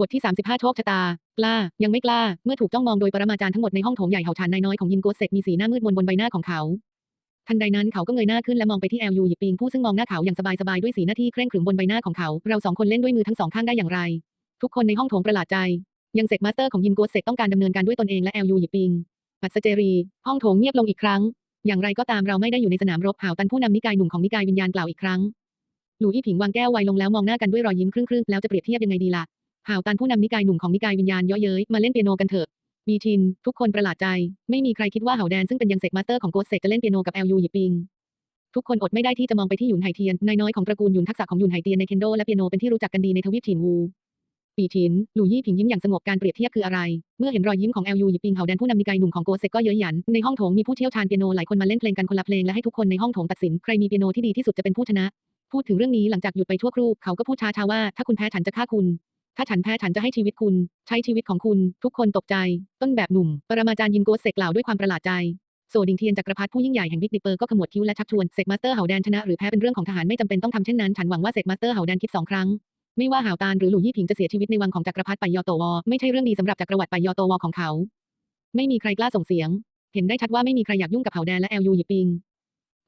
บทที่ 35 โชคชะตา กล้า ยังไม่กล้า เมื่อถูกจ้องมองโดยปรมาจารย์ทั้งหมดในห้องโถงใหญ่เห่าชานนายน้อยของยินโกเซกมีสีหน้ามืดมนบนใบหน้าของเขา ทันใดนั้นเขาก็เงยหน้าขึ้นและมองไปที่แอลยูหยิบปิงผู้ซึ่งมองหน้าเขาอย่างสบายๆด้วยสีหน้าที่เคร่งขรึมบนใบหน้าของเขา เราสองคนเล่นด้วยมือทั้งสองข้างได้อย่างไร ทุกคนในห้องโถงประหลาดใจ ยังเซกมาสเตอร์ของยินโกเซกต้องการดำเนินการด้วยตนเองและแอลยูหยิบปิงปัสเจรี ห้องโถงเงียบลงอีกครั้ง อย่างไรก็ตามเราไม่ได้อยู่ในสนามรบหาวตันผู้นำนิกายหนุ่มของนิกายวิญญาณกล่าวอีกครั้งหลู่อี้ผิงวางแก้วไวลงแล้วมองหน้ากันด้วยรอยยิ้มครึ่งๆแล้วจะเปรียบเทียบยังไงดีล่ะ ห่าวตันผู้นำนิกายหนุ่มของนิกายวิญญาณยาะเย้ยมาเล่นเปียโนกันเถอะบีทิน ทุกคนประหลาดใจ ไม่มีใครคิดว่าเห่าแดนซึ่งเป็นยังเซกมาสเตอร์ของโกสเซกจะเล่นเปียโนกับแอลยูหยิบปิง ทุกคนอดไม่ได้ที่จะมองไปที่หยุนไหเทียนนายน้อยของตระกูลหยุนทักษะของหยุนไหเทียนในเคนโดและเปียโนเป็นที่รู้จักกันดีในทวีปฉินวูปีถิน หลู่ยี่ผิงยิ้มอย่างสงบการเปรียบเทียบคืออะไร เมื่อเห็นรอยยิ้มของแอลยูหยิบปิงเห่าแดนผู้นำนิกายหนุ่มของโกเซกก็เย้ยหยัน ในห้องโถงมีผู้เชี่ยวชาญเปียโนหลายคนมาเล่นเพลงกันคนละเพลงและให้ทุกคนในห้องโถงตัดสินใครมีเปียโนที่ดีที่สุดจะเป็นผู้ชนะ พูดถึงเรื่องนี้หลังจากหยุดไปชั่วครู่เขาก็พูดช้าๆว่าถ้าคุณแพ้ฉันจะฆ่าคุณ ถ้าฉันแพ้ฉันจะให้ชีวิตคุณ ใช้ชีวิตของคุณ ทุกคนตกใจ ต้นแบบหนุ่ม ปรมาจารย์ยินโกเซกกล่าวด้วยความประหลาดใจโซดิงเทียนจักรพรรดิผู้ยิ่งใหญ่แห่งบิ๊กดิปเปอร์ก็ขมวดคิ้วและชักชวนเซกมาสเตอร์เหาแดนชนะหรือแพ้เป็นเรื่องของทหารไม่จำเป็นต้องทำเช่นนั้นฉันหวังว่าเซกมาสเตอร์เหาแดนคิดสองครั้งไม่ว่าหาวตานหรือหลู่ยี่ผิงจะเสียชีวิตในวังของจักรพรรดิไปยอโตวอไม่ใช่เรื่องดีสำหรับจักรวรรดิไปยอโตวอของเขา ไม่มีใครกล้าส่งเสียง เห็นได้ชัดว่าไม่มีใครอยากยุ่งกับเผ่าแดนและแอลยูหยิบปิง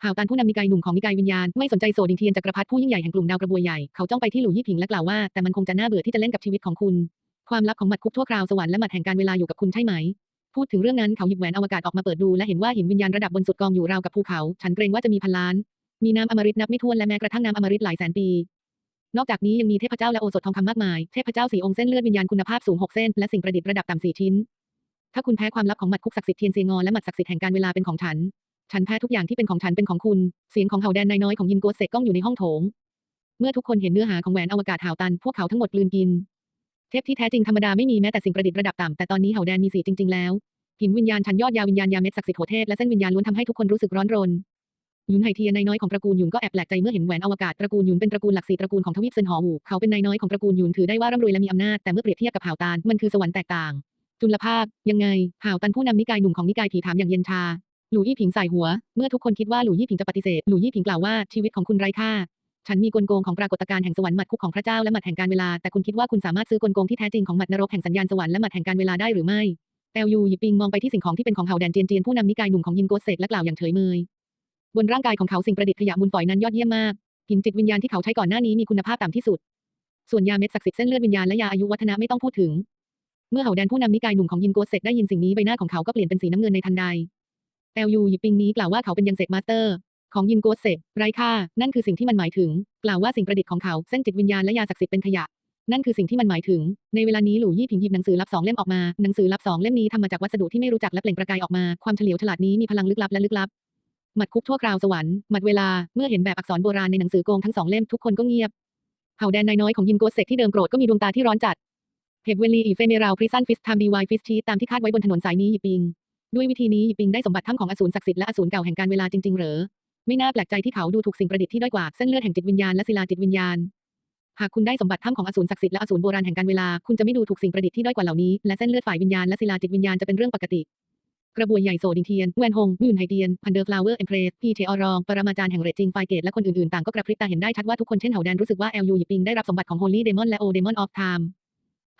หาวตานผู้นำนิกายหนุ่มของนิกายวิญญาณไม่สนใจโซดิงเทียนจักรพรรดิผู้ยิ่งใหญ่แห่งกลุ่มดาวกระบวยใหญ่เขาจ้องไปที่หลู่ยี่ผิงและกล่าวว่าแต่มันคงจะน่าเบื่อที่จะเล่นกับชีวิตของคุณ ความลับของหมัดคุกทั่วคราวสวรรค์และหมัดแห่งการเวลาอยู่กับคุณใช่ไหม พูดถึงเรื่องนั้นเขาหยิบแหวนอวกาศออกมาเปิดดูและเห็นว่าหินวิญญาณระดับบนสุดกองอยู่ราวกับภูเขา ฉันเกรงว่าจะมีพันล้าน มีน้ำอมฤตนับไม่ถ้วนและแม้กระทั่งน้ำอมฤตหลายแสนปี นอกจากนี้ยังมีเทพเจ้าและโอสถทองคำมากมายเทพเจ้าสีองค์เส้นเลือดวิญญาณคุณภาพสูงหกเส้นและสิ่งประดิษฐ์ระดับต่ำสี่ชิ้น ถ้าคุณแพ้ความลับของหมัดคุกศักดิ์สิทธิ์เทียนเซียงอและหมัดศักดิ์สิทธิ์แห่งการเวลาเป็นของฉัน ฉันแพ้ทุกอย่างที่เป็นของฉันเป็นของคุณ เสียงของเห่าแดนนายน้อยของยินโกเซกก้องอยู่ในห้องโถง เมื่อทุกคนเห็นเนื้อหาของแหวนอวกาศห่าวตัน พวกเขาทั้งหมดกลืนกิน เทพที่แท้จริงธรรมดาไม่มีแม้แต่สิ่งประดิษฐ์ระดับต่ำแต่ตอนนี้เห่าแดนมีสีจริง ๆ แล้ว หินวิญญาณชั้นยอดยาวิญญาณยาเม็ดศักดิ์สิทธิ์โหเทพและเส้นวิญญาณล้วนทำให้ทุกคนรู้สึกร้อนรนหยุนไหเทียนนายน้อยของตระกูลหยุนก็แอบแปลกใจเมื่อเห็นแหวนอวกาศตระกูลหยุนเป็นตระกูลหลักสี่ตระกูลของทวีปเซินหอหูเขาเป็นนายน้อยของตระกูลหยุนถือได้ว่าร่ำรวยและมีอำนาจแต่เมื่อเปรียบเทียบกับหาวตานมันคือสวรรค์แตกต่างจุลภาคยังไงหาวตันผู้นำนิกายหนุ่มของนิกายผีถามอย่างเย็นชา หลู่ยี่ผิงใส่หัว เมื่อทุกคนคิดว่าหลู่ยี่ผิงจะปฏิเสธ หลู่ยี่ผิงกล่าวว่าชีวิตของคุณไร้ค่า ฉันมีกลโกงของปรากฏการณ์แห่งสวรรค์หมัดคุกของพระเจ้าและหมัดแห่งการเวลา แต่คุณคิดว่าคุณสามารถซื้อกลโกงที่แท้จริงของหมัดนรกแห่งสัญญาณสวรรค์และหมัดแห่งการเวลาได้หรือไม่แตวยูหยิบปิงมองไปที่สิ่งของที่เป็นของเห่าแดนเจียนเจียนผู้นำนิกายหนุ่มของยินโกเซกและกล่าวอย่างเฉยเมย บนร่างกายของเขาสิ่งประดิษฐ์ขยะมูลฝอยนั้นยอดเยี่ยมมากหินจิตวิญญาณที่เขาใช้ก่อนหน้านี้มีคุณภาพต่ำที่สุด ส่วนยาเม็ดศักดิ์สิทธิ์เส้นเลือดวิญญาณและยาอายุวัฒนะไม่ต้องพูดถึง เมื่อเห่าแดนผู้นำนิกายหนุ่มของยินโกเซกได้ยินสิ่งนี้ใบหน้าของเขาก็เปลี่ยนเป็นสีน้ำเงินในทันใด แตวยูหยิบปิงนี้กล่าวว่าเขาเป็นยังเซกมาสเตอร์ของยินโกเซกไร้ค่า นั่นคือสิ่งที่มันหมายถึง กล่าวว่าสิ่งประดิษฐ์ของเขาเส้นจิตวิญญาณและยาศักดิ์สิทธิ์เป็นขยะ นั่นคือสิ่งที่มันหมายถึง ในเวลานี้หลู่ยี่ผิงหยิบหนังสือลับสองเล่มออกมา หนังสือลับสองเล่มนี้ทำมาจากวัสดุที่ไม่รู้จักและเปล่งประกายออกมา ความเฉลียวฉลาดนี้มีพลังลึกลับและลึกลับ หมัดคุกทั่วคราวสวรรค์ หมัดเวลา เมื่อเห็นแบบอักษรโบราณในหนังสือโกงทั้งสองเล่มทุกคนก็เงียบ เผ่าแดนนายน้อยของยินโกเซกที่เดิมโกรธก็มีดวงตาที่ร้อนจัดเฮบเวลีอีเฟเมราพริซันฟิสทามดีวายฟิสทีตามที่คาดไว้บนถนนสายนี้หยิบปิง ด้วยวิธีนี้ยิบปิงได้สมบัติถ้ำของอสูรศักดิ์สิทธิ์และอสูรเก่าแห่งการเวลาจริงๆ เหรอ ไม่น่าแปลกใจที่เขาดูถูกสิ่งประดิษฐ์ที่ด้อยกว่าเส้นเลือดแห่งจิตวิญญาณและศิลาจิตวิญญาณ หากคุณได้สมบัติถ้ำของอสูรศักดิ์สิทธิ์และอสูรโบราณแห่งการเวลา คุณจะไม่ดูถูกสิ่งประดิษฐ์ที่ด้อยกว่าเหล่านี้ และเส้นเลือดฝ่ายวิญญาณและศิลาจิตวิญญาณจะเป็นเรื่องปกติ กระบวยใหญ่โซดิงเทียน แวนฮงยุนไฮเทียน พันเดอร์ฟลาวเวอร์เอ็มเพรส พีเทอรอง ปรมาจารย์แห่งเรจิงไฟเกต และคนอื่นๆ ต่างก็กระพริบตาเห็นได้ชัดว่าทุกคนเช่นเหาแดนรู้สึกว่าแอลยูหยิปิงได้รับสมบัติของโฮลี่เดมอนและโอเดมอนออฟไทม์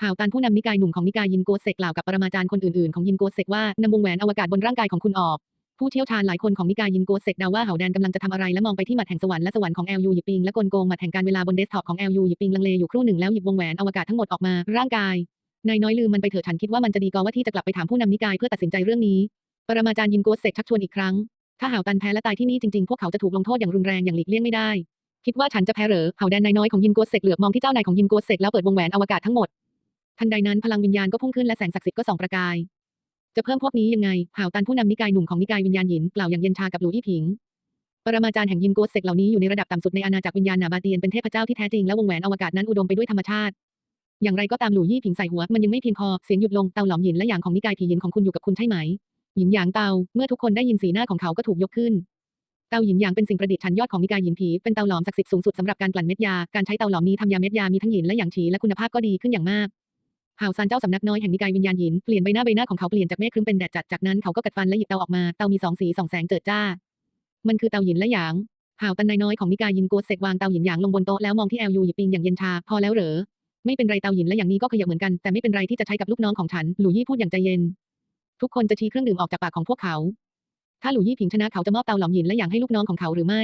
หาวตันผู้นำนิกายหนุ่มของนิกายยินโกเซกกล่าวกับปรมาจารย์คนอื่นๆของยินโกเซกว่านำวงแหวนอวกาศบนร่างกายของคุณออกผู้เชี่ยวชาญหลายคนของนิกายยินโกเซกเดาว่าเหาแดนกำลังจะทำอะไรและมองไปที่หมัดแห่งสวรรค์และสวรรค์ของแอลยูหยิบปิงและกลโกงหมัดแห่งการเวลาบนเดสก์ท็อปของแอลยูหยิบปิงลังเลอยู่ครู่หนึ่งแล้วหยิบวงแหวนอวกาศทั้งหมดออกมาร่างกายนายน้อยลืมมันไปเถอะฉันคิดว่ามันจะดีกว่าว่าที่จะกลับไปถามผู้นำนิกายเพื่อตัดสินใจเรื่องนี้ ปรมาจารย์ยินโกเซกชักชวนอีกครั้ง ถ้าเหาตันแพ้และตายที่นี่จริงๆพวกเขาจะถูกลงโทษอย่างรุนแรงอย่างหลีกเลี่ยงไม่ได้ คิดว่าฉันจะแพ้เหรอเหาแดนนายน้อยของยินโกเซกเหลือบมองที่เจ้านายของยินโกเซกแล้วเปิดวงแหวนอวกาศทั้งหมด ทันใดนั้นพลังวิญญาณก็พุ่งขึ้นและแสงศักดิ์สิทธิ์ก็ส่องประกาย จะเพิ่มพวกนี้ยังไงเหาตันผู้นำนิกายหนุ่มของนิกายวิญญาณหยินกล่าวอย่างเย็นชากับหลูอี้ผิงปรมาจารย์แห่งยินโกสเซกเหล่านี้อยู่ในระดับต่ำสุดในอาณาจักรวิญญาณนาบาเตียนเป็นเทพเจ้าที่แท้จริงและวงแหวนอวกาศนั้นอุดมไปด้วยธรรมชาติ อย่างไรก็ตามหลู่ยี่ผิงใส่หัวมันยังไม่เพียงพอเสียงหยุดลงเตาหลอมหยินและอย่างของนิกายผีหยินของคุณอยู่กับคุณใช่ไหมหยินหยางเตาเมื่อทุกคนได้ยินสีหน้าของเขาก็ถูกยกขึ้น เตาหยินหยางเป็นสิ่งประดิษฐ์ชั้นยอดของนิกายหยินผีเป็นเตาหลอมศักดิ์สิทธิ์สูงสุดสำหรับการกลั่นเม็ดยาการใช้เตาหลอมนี้ทำยาเม็ดยามีทั้งหยินและหยางฉีและคุณภาพก็ดีขึ้นอย่างมาก หาวซานเจ้าสำนักน้อยแห่งนิกายวิญญาณหินเปลี่ยนใบหน้าใบหน้าของเขาเปลี่ยนจากเมฆครึ้มเป็นแดดจัดจากนั้นเขาก็กัดฟันและหยิบเตาออกมาเตามีสองสีสองแสงเจิดจ้า มันคือเตาหยินและหยางหาวตันนายน้อยของนิกายยินโกเซกวางเตาหยินหยางลงบนโต๊ะแล้วมองที่แอลยูหยิบปิงอย่างเย็นชาพอแล้วเหรอไม่เป็นไรเตาหยินและอย่างนี้ก็ขยับเหมือนกันแต่ไม่เป็นไรที่จะใช้กับลูกน้องของฉันหลู่ยี่พูดอย่างใจเย็น ทุกคนจะชี้เครื่องดื่มออกจากปากของพวกเขา ถ้าหลู่ยี่ผิงชนะเขาจะมอบเตาหลอมหยินและอย่างให้ลูกน้องของเขาหรือไม่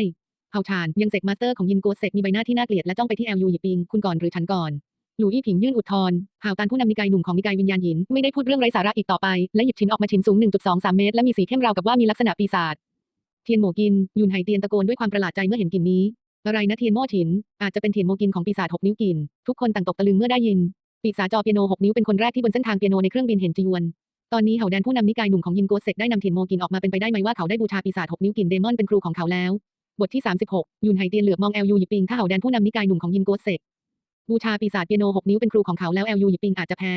เฮาชานยังเซกมาสเตอร์ของยินโกเซกมีใบหน้าที่น่าเกลียดและจ้องไปที่แอลยูหยิปิงคุณก่อนหรือฉันก่อน หลู่ยี่ผิงยื่นอุทธรณ์หาวตานผู้นำนิกายหนุ่มของนิกายวิญญาณหิน ไม่ได้พูดเรื่องไร้สาระอีกต่อไป และหยิบชิ้นออกมาชิ้นสูง 1.23 เมตร และมีสีเข้มราวกับว่ามีลักษณะปีศาจเทียนโมกินยุนไหเตียนตะโกนด้วยความประหลาดใจเมื่อเห็นกลิ่นนี้ อะไรนะเทียนโม่ฉิน อาจจะเป็นเทียนโมกินของปีศาจหกนิ้วกิน ทุกคนต่างตกตะลึงเมื่อได้ยิน ปีศาจจอเปียโนหกนิ้วเป็นคนแรกที่บนเส้นทางเปียโนในเครื่องบินเห็นจียวนตอนนี้เหาแดนผู้นำนิกายหนุ่มของยินโกเซกได้นำเทียนโมกินออกมาเป็นไปได้ไหมว่าเขาได้บูชาปีศาจหกนิ้วกินเดมอนเป็นครูของเขาแล้ว บทที่ 36 ยุนไหเตียนเหลือบมองแอลยูหยิปิงถ้าเหาแดนผู้นำนิกายหนุ่มของยินโกเซก บูชาปีศาจเปียโนหกนิ้วเป็นครูของเขาแล้วแอลยูหยิปิงอาจจะแพ้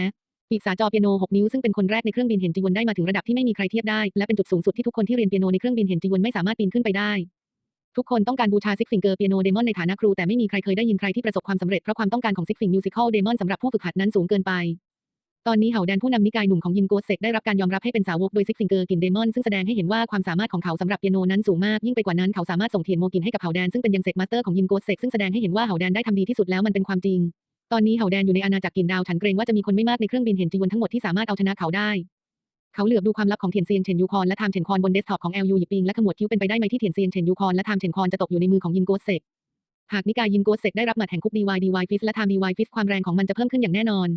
ปีศาจจอเปียโนหกนิ้วซึ่งเป็นคนแรกในเครื่องบินเห็นจีวนได้มาถึงระดับที่ไม่มีใครเทียบได้ และเป็นจุดสูงสุดที่ทุกคนที่เรียนเปียโนในเครื่องบินเห็นจีวนไม่สามารถปีนขึ้นไปได้ ทุกคนต้องการบูชาซิกฟิงเกอร์เปียโนเดมอนในฐานะครูแต่ไม่มีใครเคยได้ยินใครที่ประสบความสำเร็จเพราะความต้องการของซิกฟิงมิวสิคอลเดมอนสำหรับผู้ฝึกหัดนั้นสูงเกินไป ตอนนี้เหาแดนผู้นำนิกายหนุ่มของยินโกเซกได้รับการยอมรับให้เป็นสาวกโดยซิกฟิงเกอร์กินเดมอนซึ่งแสดงให้เห็นว่าความสามารถของเขาสำหรับเปียโนนั้นสูงมากยิ่งไปกว่านั้นเขาสามารถส่งเทียนโมกินให้กับเหาแดนซึ่งเป็นยังเซกมาสเตอร์ของยินโกเซกซึ่งแสดงให้เห็นว่าเหาแดนได้ทำดีที่สุดแล้วมันเป็นความจริง ตอนนี้เหาแดนอยู่ในอาณาจักรกินดาวฉันเกรงว่าจะมีคนไม่มากในเครื่องบินเห็นจีวนทั้งหมดที่สามารถเอาชนะเขาได้เขาเหลือบดูความลับของเทียนเซียงเฉินยูคอนและไทม์เฉินคอนบนเดสก์ท็อปของ LU หยิบปิงและขมวดคิ้วเป็นไปได้ไหมที่เทียนเซียงเฉินยูคอนและไทม์เฉินคอนจะตกอยู่ในมือของยินโกเซกหากนิกายยินโกเซกได้รับหมัดแห่งคุกดีวายดีวายฟิสและไทม์ดีวายฟิสความแรงของมันจะเพิ่มขึ้นอย่างแน่นอน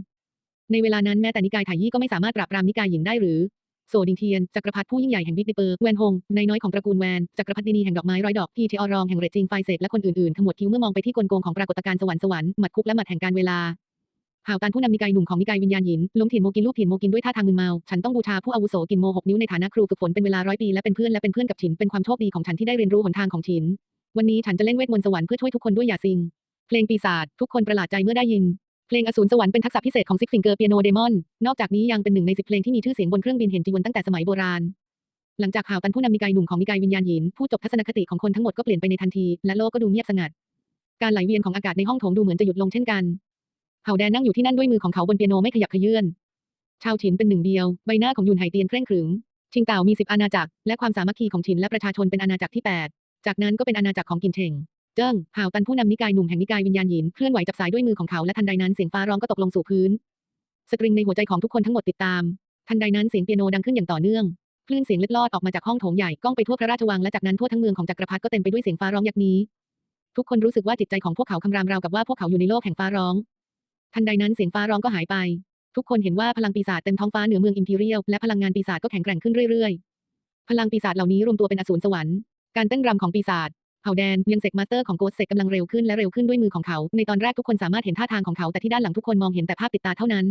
ในเวลานั้นแม้แต่นิกายไถยี่ก็ไม่สามารถปราบปรามนิกายหญิงได้หรือโซดิงเทียน จักรพรรดิผู้ยิ่งใหญ่แห่งบิ๊กดิเปอร์แวนฮงนายน้อยของตระกูลแวน จักรพรรดินีแห่งดอกไม้ร้อยดอกพีเทอรองแห่งเรจิงไฟเซกและคนอื่นๆขมวดคิ้วเมื่อมองไปที่กลโกงของปรากฏการณ์สวรรค์สวรรค์หมัดคุกและหมัดแห่งการเวลาหาวตานผู้นำนิกายหนุ่มของนิกายวิญญาณหินล้มถียนโมกินลูกถียนโมกินด้วยท่าทางมึนเมา ฉันต้องบูชาผู้อาวุโสกินโมหกนิ้วในฐานะครูฝึกฝนเป็นเวลาร้อยปีและเป็นเพื่อนและเป็นเพื่อนกับฉินเป็นความโชคดีของฉันที่ได้เรียนรู้หนทางของฉิน วันนี้ฉันจะเล่นเวทมนต์สวรรค์เพื่อช่วยทุกคนด้วยอย่าซิง เพลงปีศาจทุกคนประหลาดใจเมื่อได้ยิน เพลงอสูรสวรรค์เป็นทักษะพิเศษของซิกฟิงเกอร์เปียโนเดมอน นอกจากนี้ยังเป็นหนึ่งในสิบเพลงที่มีชื่อเสียงบนเครื่องบินเห็นจีวนตั้งแต่สมัยโบราณ หลังจากข่าวตันผู้นำนิกายหนุ่มของนิกายวิญญาณหิน ผู้จบทัศนคติของคนทั้งหมดก็เปลี่ยนไปในทันที และโลกก็ดูเงียบสงัด การไหลเวียนของอากาศในห้องโถงดูเหมือนจะหยุดลงเช่นกันเฮาแดนนั่งอยู่ที่นั่นด้วยมือของเขาบนเปียโนไม่ขยับเขยื่นชาวฉินเป็นหนึ่งเดียว ใบหน้าของยุนไหเตียนเคร่งขรึม ชิงเต่ามีสิบอาณาจักร และความสามัคคีของฉินและประชาชนเป็นอาณาจักรที่แปดจากนั้นก็เป็นอาณาจักรของกินเชง เจิ้งห่าวตันผู้นำนิกายหนุ่มแห่งนิกายวิญญาณหยินเคลื่อนไหวจับสายด้วยมือของเขาและทันใดนั้นเสียงฟ้าร้องก็ตกลงสู่พื้น สตริงในหัวใจของทุกคนทั้งหมดติดตาม ทันใดนั้นเสียงเปียโนดังขึ้นอย่างต่อเนื่องคลื่นเสียงเล็ดลอดออกมาจากห้องโถงใหญ่ก้องไปทั่วพระราชวังและจากนั้นทั่วทั้งเมืองของจักรพรรดิก็เต็มไปด้วยเสียงฟ้าร้องยักษ์นี้ ทุกคนรู้สึกว่าจิตใจของพวกเขาคำรามราวกับว่าพวกเขาอยู่ในโลกแห่งฟ้าร้อง ทันใดนั้นเสียงฟ้าร้องก็หายไป ทุกคนเห็นว่าพลังปีศาจเต็มท้องฟ้าเหนือเมืองอิมพีเรียลและพลังงานปีศาจก็แข็งแกร่งขึ้นเรื่อยๆ พลังปีศาจเหล่านี้รวมตัวเป็นอสูรสวรรค์การเต้นรำของปีศาจ ผ่าแดนยังเซกมาสเตอร์ของโกสเซกกำลังเร็วขึ้นและเร็วขึ้นด้วยมือของเขา ในตอนแรกทุกคนสามารถเห็นท่าทางของเขาแต่ที่ด้านหลังทุกคนมองเห็นแต่ภาพติดตาเท่านั้น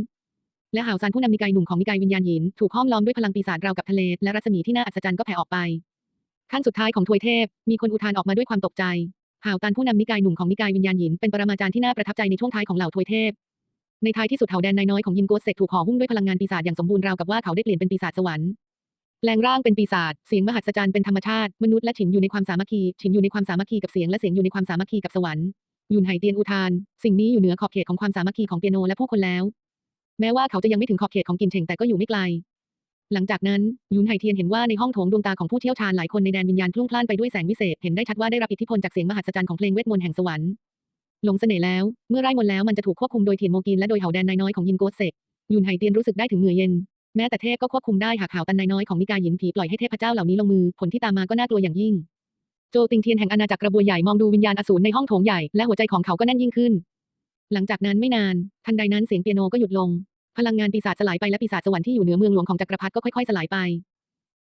และหาวซานผู้นำนิกายหนุ่มของนิกายวิญญาณหินถูกห้อมล้อมด้วยพลังปีศาจราวกับทะเลและรัศมีที่น่าอัศจรรย์ก็แผ่ออกไปขั้นสุดท้ายของทวยเทพ มีคนอุทานออกมาด้วยความตกใจหาวตันผู้นำนิกายหนุ่มของนิกายวิญญาณหินเป็นปรมาจารย์ที่น่าประทับใจในช่วงท้ายของเหล่าทวยเทพ ในท้ายที่สุดเถาแดนนายน้อยของยินโกสเซกถูกห่อหุ้มด้วยพลังงานปีศาจอย่างสมบูรณ์ราวกับว่าเขาได้เปลี่ยนเป็นปีศาจสวรรค์ แปลงร่างเป็นปีศาจ เสียงมหัศจรรย์เป็นธรรมชาติ มนุษย์และฉินอยู่ในความสามัคคี ฉินอยู่ในความสามัคคีกับเสียงและเสียงอยู่ในความสามัคคีกับสวรรค์ ยุนไหเตียนอุทาน สิ่งนี้อยู่เหนือขอบเขตของความสามัคคีของเปียโนและผู้คนแล้ว แม้ว่าเขาจะยังไม่ถึงขอบเขตของกินเชงแต่ก็อยู่ไม่ไกล หลังจากนั้นยุนไหเทียนเห็นว่าในห้องโถงดวงตาของผู้เชี่ยวชาญหลายคนในแดนวิญญาณพลุ่งพล่านไปด้วยแสงวิเศษ เห็นได้ชัดว่าได้รับอิทธิพลจากเสียงมหัศจรรย์ของเพลงเวทมนต์แห่งสวรรค์หลงเสน่ห์แล้ว เมื่อไร้มนต์แล้วมันจะถูกควบคุมโดยเทียนโมกินและโดยเหาแดนนายน้อยของยินโกเซกยุนไหเตียนรู้สึกได้ถึงเหงื่อเย็น แม้แต่เทพก็ควบคุมได้หากหาวตันนายน้อยของนิกายหยินผีปล่อยให้เทพเจ้าเหล่านี้ลงมือ ผลที่ตามมาก็น่ากลัวอย่างยิ่ง โจติงเทียนแห่งอาณาจักรกระบวยใหญ่มองดูวิญญาณอสูรในห้องโถงใหญ่และหัวใจของเขาก็แน่นยิ่งขึ้น หลังจากนั้นไม่นาน ทันใดนั้นเสียงเปียโนก็หยุดลง พลังงานปีศาจสลายไปและปีศาจสวรรค์ที่อยู่เหนือเมืองหลวงของจักรพรรดิก็ค่อยๆสลายไป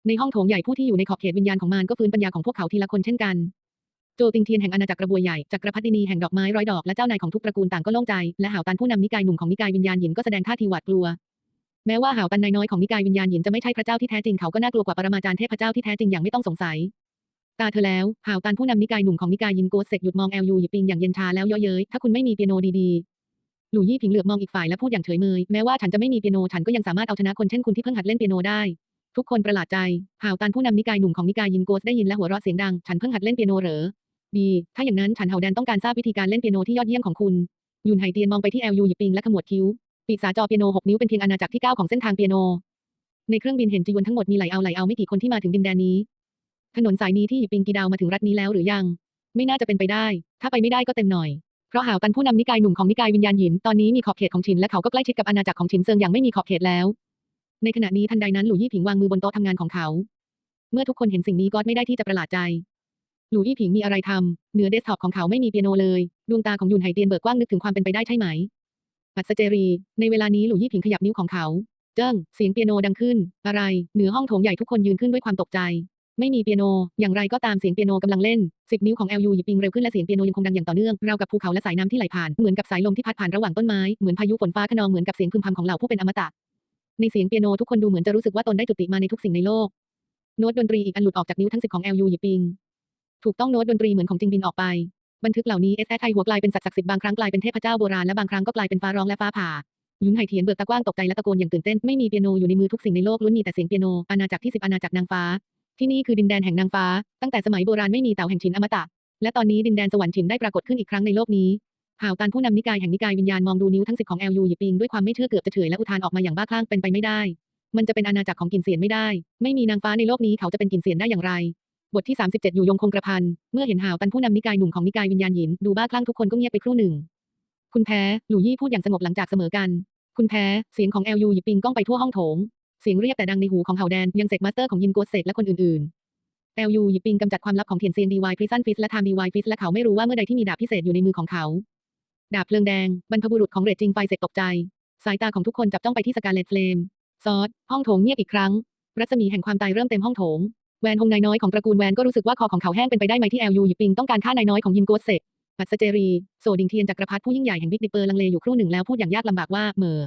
ในห้องโถงใหญ่ผู้ที่อยู่ในขอบเขตวิญญาณของมารก็ฟื้นปัญญาของพวกเขาทีละคนเช่นกันโจติงเทียนแห่งอาณาจักรกระบวยใหญ่จักรพรรดินีแห่งดอกไม้ร้อยดอกและเจ้านายของทุกตระกูลต่างก็โล่งใจและหาวตันผู้นำนิกายหนุ่มของนิกายวิญญาณหยินก็แสดงท่าทีหวาดกลัว แม้ว่าหาวตันนายน้อยของนิกายวิญญาณหยินจะไม่ใช่พระเจ้าที่แท้จริงเขาก็น่ากลัวกว่าปรมาจารย์เทพเจ้าที่แท้จริงอย่างไม่ต้องสงสัย ตาเธอแล้วหาวตันผู้นำนิกายหนุ่มของนิกายยินโกสเซกหยุดมองแอลยูหยิบปิงอย่างเย็นชาแล้วยาะเย้ยถ้าคุณไม่มีเปียโนดีๆหลู่ยี่ผิงเหลือบมองอีกฝ่ายและพูดอย่างเฉยเมยแม้ว่าฉันจะไม่มีเปียโนฉันก็ยังสามารถเอาชนะคนเช่นคุณที่เพิ่งหัดเล่นเปียโนได้ ทุกคนประหลาดใจหาวตันผู้นำนิกายหนุ่มของนิกายยินโกสได้ยินและหัวเราะเสียงดังฉันเพิ่งหัดเล่นเปียโนเหรอดีถ้าอย่างนั้นฉันเฮาแดนต้องการทราบวิธีการเล่นเปียโนที่ยอดเยี่ยมของคุณยุนไหเตียนมองไปที่แอลยูหยิบปิงและขมวดคิ้ว ปีศาจจอเปียโนหกนิ้วเป็นเพียงอาณาจักรที่เก้าของเส้นทางเปียโน ในเครื่องบินเห็นจีวนทั้งหมดมีไหลเอาไหลเอาไม่กี่คนที่มาถึงดินแดนนี้ ถนนสายนี้ที่หยิบปิงกีดาวมาถึงรัฐนี้แล้วหรือยัง ไม่น่าจะเป็นไปได้ ถ้าไปไม่ได้ก็เต็มหน่อย เพราะหาวตันผู้นำนิกายหนุ่มของนิกายวิญญาณหินตอนนี้มีขอบเขตของฉินและเขาก็ใกล้ชิดกับอาณาจักรของฉินเซิงอย่างไม่มีขอบเขตแล้ว ในขณะนี้ทันใดนั้นหลู่ยี่ผิงวางมือบนโต๊ะทำงานของเขา เมื่อทุกคนเห็นสิ่งนี้ก็ไม่ได้ที่จะประหลาดใจหลู่ยี่ผิงมีอะไรทำเหนือเดสก์ท็อปของเขาไม่มีเปียโนเลย ดวงตาของยุนไหเตียนเบิกกว้างนึกถึงความเป็นไปได้ใช่ไหม ปัสเจรี ในเวลานี้หลู่ยี่ผิงขยับนิ้วของเขา เจิ้ง เสียงเปียโนดังขึ้น อะไร เหนือห้องโถงใหญ่ทุกคนยืนขึ้นด้วยความตกใจ ไม่มีเปียโน อย่างไรก็ตามเสียงเปียโนกำลังเล่น สิบนิ้วของ LU หยิบปิงเร็วขึ้นและเสียงเปียโนยังคงดังอย่างต่อเนื่อง ราวกับภูเขาและสายน้ำที่ไหลผ่าน เหมือนกับสายลมที่พัดผ่านระหว่างต้นไม้ เหมือนพายุฝนฟ้าคะนอง เหมือนกับเสียงพึมพำของเหล่าผู้เป็นอมตะ ในเสียงเปียโนทุกคนดูเหมือนจะรู้สึกว่าตนได้จุติมาในทุกสิ่งในโลก โน้ตดนตรีอีกอันหลุดออกจากนิ้วทั้งสิบของ LU หยิบปิง ถูกต้องโน้ตดนตรีเหมือนของจริงบินออกไป บันทึกเหล่านี้ SS ไทยหัวกลายเป็นสัตว์ศักดิ์สิทธิ์บางครั้งกลายเป็นเทพเจ้าโบราณและบางครั้งก็กลายเป็นฟ้าร้องและฟ้าผ่ายุนไหเทียนเบิกตากว้างตกใจและตะโกนอย่างตื่นเต้นไม่มีเปียโนอยู่ในมือทุกสิ่งในโลกล้วนมีแต่เสียงเปียโนอาณาจักรที่สิบอาณาจักรนางฟ้า ที่นี่คือดินแดนแห่งนางฟ้า ตั้งแต่สมัยโบราณไม่มีเต่าแห่งฉินอมตะ และตอนนี้ดินแดนสวรรค์ฉินได้ปรากฏขึ้นอีกครั้งในโลกนี้หาวตันผู้นำนิกายแห่งนิกายวิญญาณมองดูนิ้วทั้งสิบของ LU หยิบปิงด้วยความไม่เชื่อเกือบจะเฉยและอุทานออกมาอย่างบ้าคลั่งเป็นไปไม่ได้ มันจะเป็นอาณาจักรของกินเสียนไม่ได้ ไม่มีนางฟ้าในโลกนี้เขาจะเป็นกินเสียนได้อย่างไร บทที่ 37 อยู่ยงคงกระพัน เมื่อเห็นหาวตันผู้นำนิกายหนุ่มของนิกายวิญญาณหยิน ดูบ้าคลั่งทุกคนก็เงียบไปครู่หนึ่ง คุณแพ้ หลู่ยี่พูดอย่างสงบหลังจากเสมอกัน คุณแพ้ เสียงของ LU หยิบปิงก้องไปทั่วห้องโถง เสียงเรียกแต่ดังในหูของเฮาแดนยังเสกมาสเตอร์ของยินโกเซกและคนอื่นๆ LU หยิบปิงกำจัดความลับของเทียนเซียนดีวายพริซันฟิสและไทม์ดีวายฟิสและเขาไม่รู้ว่าเมื่อใดที่มีดาบพิเศษอยู่ในมือของเขา ดาบเพลิงแดงบรรพบุรุษของเรดจิงไฟเสกตกใจ สายตาของทุกคนจับจ้องไปที่สกาเลตเฟลมซอสห้องโถงเงียบอีกครั้ง รัศมีแห่งความตายเริ่มเต็มห้องโถง แวนฮงนายน้อยของตระกูลแวนก็รู้สึกว่าคอของเขาแห้งเป็นไปได้ไหมที่ LU หยิบปิงต้องการฆ่านายน้อยของยินโกเซกปัสเจรี โซดิงเทียนจักรพรรดิผู้ยิ่งใหญ่แห่งบิ๊กดิเปอร์ลังเลอยู่ครู่หนึ่งแล้วพูดอย่างยากลำบากว่าเมอ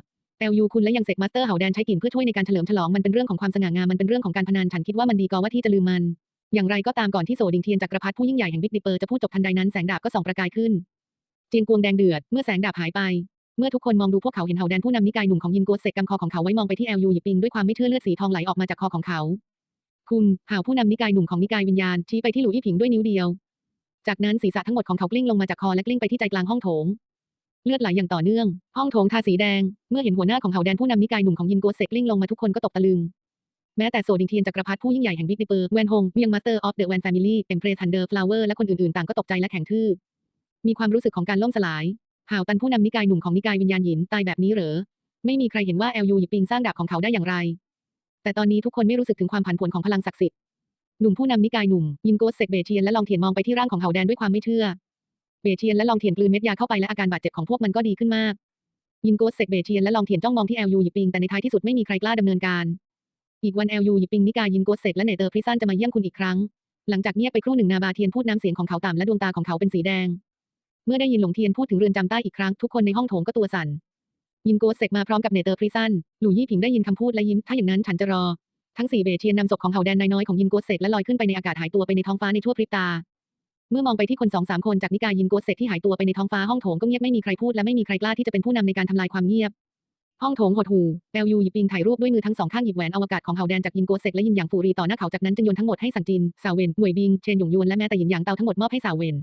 LU คุณและยังเซกมาสเตอร์เฮาแดนใช้กิ่นเพื่อช่วยในการเฉลิมฉลองมันเป็นเรื่องของความสง่างามมันเป็นเรื่องของการพนันฉันคิดว่ามันดีกว่าที่จะลืมมัน อย่างไรก็ตามก่อนที่โซดิงเทียนจักรพรรดิผู้ยิ่งใหญ่แห่งบิ๊กดิเปอร์จะพูดจบทันใดนั้นแสงดาบก็ส่องประกายขึ้นเจียงกวงแดงเดือดเมื่อแสงดาบหายไป เมื่อทุกคนมองดูพวกเขาเห็นเฮาแดนผู้นำนิกายหนุ่มของยินโกเซกกำคอของเขาไว้มองไปที่ LU หยิบปิงด้วยความไม่เชื่อเลือดสีทองไหลออกมาจากคอของเขา คุณหาวผู้นำนิกายหนุ่มของนิกายวิญญาณชี้ไปที่หลู่อี้ผิงด้วยนิ้วเดียว จากนั้นศีรษะทั้งหมดของเขากลิ้งลงมาจากคอและกลิ้งไปที่ใจกลางห้องโถง เลือดไหลอย่างต่อเนื่อง ห้องโถงทาสีแดง เมื่อเห็นหัวหน้าของเฮาแดนผู้นำนิกายหนุ่มของยินโกเซกกลิ้งลงมาทุกคนก็ตกตะลึง แม้แต่โซดิงเทียนจักรพรรดิผู้ยิ่งใหญ่แห่งบิ๊กดิเปอร์แวนฮงยังมาสเตอร์ออฟเดอะแวนแฟมิลี่เอ็มเพรสฮันเดอร์ฟลาวเวอร์และคนอื่นๆต่างก็ตกใจและแข็งทื่อมีความรู้สึกของการล่มสลายหาวตันผู้นำนิกายหนุ่มของนิกายวิญญาณหยินตายแบบนี้เหรอไม่มีใครเห็นว่า LU หยิบปิงสร้างดาบของเขาได้อย่างไร แต่ตอนนี้ทุกคนไม่รู้สึกถึงความผันผวนของพลังศักดิ์สิทธิ์ หนุ่มผู้นำนิกายหนุ่ม ยินโกสเซกเบเทียนและลองเทียนมองไปที่ร่างของเฮาแดนด้วยความไม่เชื่อ เบเทียนและลองเทียนกลืนเม็ดยาเข้าไปและอาการบาดเจ็บของพวกมันก็ดีขึ้นมาก ยินโกสเซกเบเทียนและลองเทียนจ้องมองที่ LU หยิบปิงแต่ในท้ายที่สุดไม่มีใครกล้าดำเนินการ อีกวัน LU หยิบปิงนิกายยินโกสเซกและเนเตอร์พริซันจะมาเยี่ยมคุณอีกครั้ง หลังจากเงียบไปครู่หนึ่งนาบาเทียนพูดน้ำเสียงของเขาต่ำและดวงตาของเขาเป็นสีแดง เมื่อได้ยินหลงเทียนพูดถึงเรือนจำใต้อีกครั้งทุกคนในห้องโถงก็ตัวสั่น ยินโกสเซกมาพร้อมกับเนเตอร์พริซันหลู่ยี่ผิงได้ยินคำพูดและยิ้ม ถ้าอย่างนั้นฉันจะรอ ทั้งสี่เบเทียนนำศพของเฮาแดนน้อยของยินโกสเซกและลอยขึ้นไปในอากาศหายตัวไปในท้องฟ้าในทั่วพริบตา เมื่อมองไปที่คนสองสามคนจากนิกายยินโกสเซกที่หายตัวไปในท้องฟ้าห้องโถงก็เงียบไม่มีใครพูดและไม่มีใครกล้าที่จะเป็นผู้นำในการทำลายความเงียบ ห้องโถงหดหูแอลยูหยิบปิงถ่ายรูปด้วยมือทั้งสองข้างหยิบแหวนอวกาศของเฮาแดนจากยินโกเซกและยินหยางฟูรีต่อหน้าเขาจากนั้นจึงโยนทั้งหมดให้สันจินซาเวนหน่วยบิงเชนหยงยวนและแม้แต่หยินหยางเตาทั้งหมดมอบให้ซาเวน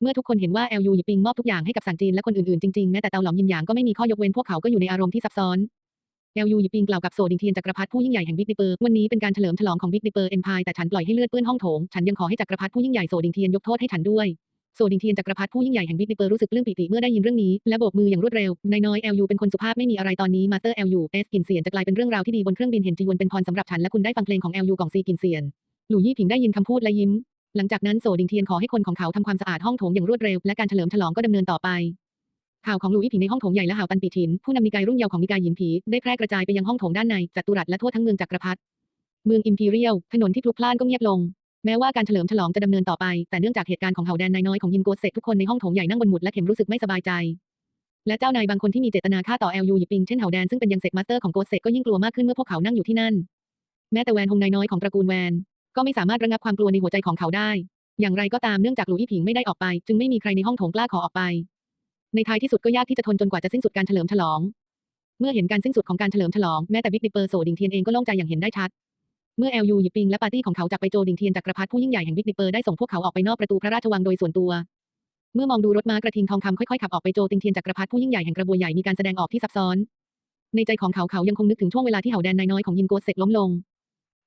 เมื่อทุกคนเห็นว่า LU หยิบปิงมอบทุกอย่างให้กับสันจีนและคนอื่นๆจริงๆแม้แต่เตาหลอมยินหยางก็ไม่มีข้อยกเว้นพวกเขาก็อยู่ในอารมณ์ที่ซับซ้อน LU หยิบปิงกล่าวกับโซดิงเทียนจักรพรรดิผู้ยิ่งใหญ่แห่งบิ๊กดิเปอร์วันนี้เป็นการเฉลิมฉลองของบิ๊กดิเปอร์เอ็มพายแต่ฉันปล่อยให้เลือดเปื้อนห้องโถงฉันยังขอให้จักรพรรดิผู้ยิ่งใหญ่โซดิงเทียนยกโทษให้ฉันด้วยโซดิงเทียนจักรพรรดิผู้ยิ่งใหญ่แห่งบิ๊กดิเปอร์รู้สึกปลื้มปิติเมื่อได้ยินเรื่องนี้และโบกมืออย่างรวดเร็วนายน้อย LU เป็นคนสุภาพไม่มีอะไรตอนนี้มาสเตอร์ LU เอสกินเซียนจะกลายเป็นเรื่องราวที่ดีบนเครื่องบินเห็นจีวนเป็นพรสำหรับฉันและคุณได้ฟังเพลงของ LU ของซีกินเซียนหลู่ยี่ผิงได้ยินคำพูดและยิ้ม หลังจากนั้นโซดิงเทียนขอให้คนของเขาทำความสะอาดห้องโถงอย่างรวดเร็ว และการเฉลิมฉลองก็ดำเนินต่อไป ข่าวของลุยผิงในห้องโถงใหญ่และหาวตันปีถิน ผู้นำนิกายรุ่นเยาว์ของนิกายหยินผี ได้แพร่กระจายไปยังห้องโถงด้านในจัตุรัสและทั่วทั้งเมืองจักรพรรดิเมืองอิมพีเรียลถนนที่พลุกพล่านก็เงียบลงแม้ว่าการเฉลิมฉลองจะดำเนินต่อไป แต่เนื่องจากเหตุการณ์ของเฮาแดนนายน้อยของยินโกเซกทุกคนในห้องโถงใหญ่นั่งบนหมุดและเข็มรู้สึกไม่สบายใจ และเจ้านายบางคนที่มีเจตนาฆ่าต่อ LU หยิปิงเช่นเฮาแดนซึ่งเป็นยังเซกมาสเตอร์ของโกเซกก็ยิ่งกลัวมากขึ้นเมื่อพวกเขานั่งอยู่ที่นั่น แม้แต่แวนฮงนายน้อยของตระกูลแวน ก็ไม่สามารถระงับความกลัวในหัวใจของเขาได้ อย่างไรก็ตามเนื่องจากหลู่อี้ผิงไม่ได้ออกไป จึงไม่มีใครในห้องโถงกล้าขอออกไป ในท้ายที่สุดก็ยากที่จะทนจนกว่าจะสิ้นสุดการเฉลิมฉลอง เมื่อเห็นการสิ้นสุดของการเฉลิมฉลองแม้แต่บิ๊กดิเปอร์โซดิงเทียนเองก็โล่งใจอย่างเห็นได้ชัด เมื่อ LU หยิบปิงและปาร์ตี้ของเขาจากไปโจดิงเทียนจักรพรรดิผู้ยิ่งใหญ่แห่งบิ๊กดิเปอร์ได้ส่งพวกเขาออกไปนอกประตูพระราชวังโดยส่วนตัวเมื่อมองดูรถม้ากระทิงทองคำค่อยๆขับออกไปโจดิงเทียนจักรพรรดิผู้ยิ่งใหญ่แห่งกระบวยใหญ่มีการแสดงออกที่ซับซ้อน ในใจของเขาเขายังคงนึกถึงช่วงเวลาที่เหาแดนนายน้อยของยินโกเซกล้มลง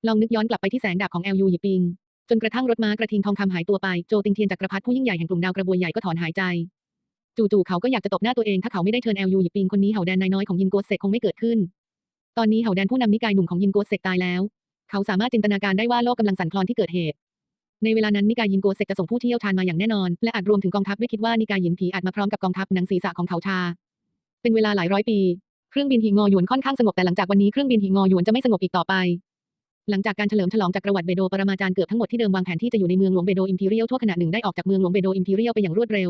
ลองนึกย้อนกลับไปที่แสงดาบของ LU หยิบปิง จนกระทั่งรถม้ากระทิงทองคำหายตัวไป โจติงเทียนจักรพรรดิผู้ยิ่งใหญ่แห่งกลุ่มดาวกระบวยใหญ่ก็ถอนหายใจ จู่ๆเขาก็อยากจะตบหน้าตัวเองถ้าเขาไม่ได้เชิญแอลยูหยิบปิงคนนี้เห่าแดนนายน้อยของยินโกเซกคงไม่เกิดขึ้น ตอนนี้เห่าแดนผู้นำนิกายหนุ่มของยินโกเซกตายแล้ว เขาสามารถจินตนาการได้ว่าโลกกำลังสั่นคลอนที่เกิดเหตุ ในเวลานั้นนิกายยินโกเซกจะส่งผู้เที่ยวชาญมาอย่างแน่นอน และอาจรวมถึงกองทัพด้วยคิดว่านิกายหยินผีอาจมาพร้อมกับกองทัพหนังศีรษะของเขาชา เป็นเวลาหลายร้อยปี เครื่องบินหิงอหยวนค่อนข้างสงบแต่หลังจากวันนี้เครื่องบินหิงอหยวนจะไม่สงบอีกต่อไป หลังจากการเฉลิมฉลองจักประวรรดิเบโดปรมาจารย์เกือบทั้งหมดที่เดิมวางแผนที่จะอยู่ในเมืองหลวงเบโดอิมพีเรียลทั่วขณะหนึ่งได้ออกจากเมืองหลวงเบโดอิมพีเรียลไปอย่างรวดเร็ว